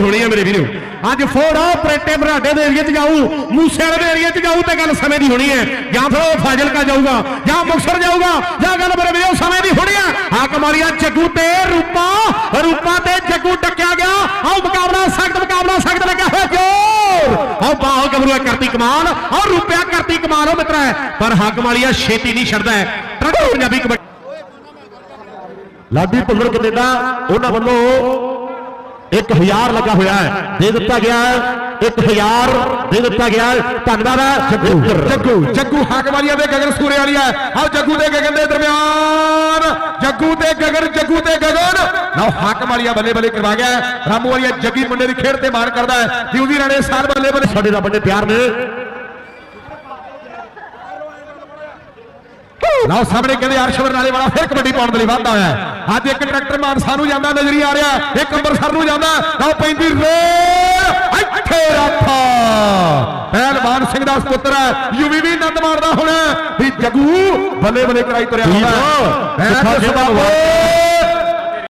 ਹੋਣੀ ਹੈ ਮੇਰੇ ਵੀਰੋ। ਅੱਜ ਫੋੜ ਆਪਰੇਟੇ ਬਰਾਡੇ ਦੇ ਏਰੀਆ 'ਚ ਜਾਊ ਮੂਸੇ ਵਾਲੇ ਦੇ ਏਰੀਆ 'ਚ ਜਾਊ ਤੇ ਗੱਲ ਸਮੇਂ ਦੀ ਹੋਣੀ ਹੈ। ਜਾਂ ਫਿਰ ਉਹ ਫਾਜ਼ਿਲਕਾ ਜਾਊਗਾ ਜਾਂ ਮੁਕਤਸਰ ਜਾਊਗਾ ਜਾਂ ਗੱਲ ਮੇਰੇ ਵੀਰੋ ਸਮੇਂ ਦੀ ਹੋਣੀ ਹੈ। ਹਾਕਮ ਵਾਲੀਆ ਜੱਗੂ ਤੇ ਰੂਪਾ ਰੂਪਾ ਤੇ ਜੱਗੂ ਟੱਕਿਆ ਗਿਆ। ਆਹ ਮੁਕਾਬਲਾ ਸਖਤ ਮੁਕਾਬਲਾ ਸਖਤ ਲੱਗਾ ਹੋਇਆ ਜੋਰ। ਆਹ ਬਾਹ ਗਬਰੂ ਕਰਤੀ ਕਮਾਲ ਆਹ ਰੂਪਿਆ ਕਰਤੀ ਕਮਾਲ ਉਹ ਮਿੱਤਰਾ ਪਰ ਹਾਕਮ ਵਾਲੀਆ ਛੇਤੀ ਨਹੀਂ ਛੱਡਦਾ ਹੈ। ਟਰੱਕ ਪੰਜਾਬੀ ਕਬੱਡੀ। ਲਾਡੀ ਭੁੱਲਰ ਕੈਨੇਡਾ ਉਹਨਾਂ ਵੱਲੋਂ 1000 ਲੱਗਾ ਹੋਇਆ ਹੈ। ਦੇ ਦਿੱਤਾ ਗਿਆ ਹੈ। 1000 ਦੇ ਦਿੱਤਾ ਗਿਆ ਧੰਨਵਾਦ ਹੈ। ਜੱਗੂ। ਜੱਗੂ ਹਾਕਮਾਲੀਆ ਦੇ ਗਗਨ ਸੂਰੇ ਵਾਲੀਆ ਆਓ ਜੱਗੂ ਤੇ ਗਗਨ ਦੇ ਦਰਮਿਆਨ। ਜੱਗੂ ਤੇ ਗਗਨ ਜੱਗੂ ਤੇ ਗਗਨ। ਲਓ ਹਾਕਮਾਲੀਆ ਬੱਲੇ ਬੱਲੇ ਕਰਵਾ ਗਿਆ। ਰਾਮੂ ਵਾਲੀਆ ਜੱਗੀ ਮੁੰਡੇ ਦੀ ਖੇਡ ਤੇ ਮਾਰ ਕਰਦਾ ਹੈ। ਜਿਉਂਦੀ ਰਾਣੇ ਸਾਲ ਬੱਲੇ ਬੱਲੇ ਸਾਡੇ ਰੱਬ ਨੇ ਪਿਆਰ ਨੇ। ਲਓ ਸਾਹਮਣੇ ਕਹਿੰਦੇ ਅਰਸ਼ਵਰ ਨਾਲੇ ਵਾਲਾ ਫਿਰ ਕਬੱਡੀ ਪਾਉਣ ਦੇ ਲਈ ਵਾਧਾ ਹੋਇਆ ਹੈ। ਅੱਜ ਇੱਕ ਟਰੈਕਟਰ ਮਾਨਸਾ ਨੂੰ ਜਾਂਦਾ ਨਜ਼ਰੀ ਆ ਰਿਹਾ ਇੱਕ ਅੰਮ੍ਰਿਤਸਰ ਨੂੰ ਜਾਂਦਾ। ਲਓ ਪੈਂਦੀ ਰੇਲ ਇੱਥੇ ਰੱਖਾ। ਪਹਿਲਵਾਨ ਸਿੰਘ ਦਾ ਸੁਪੁੱਤਰ ਹੈ। ਯੂਵੀ ਵੀ ਆਨੰਦ ਮਾਰਦਾ ਹੁਣ ਵੀ ਜੱਗੂ ਬੱਲੇ ਬੱਲੇ ਕਰਾਈ ਤੁਰਿਆ ਹੁੰਦਾ ਠੀਕ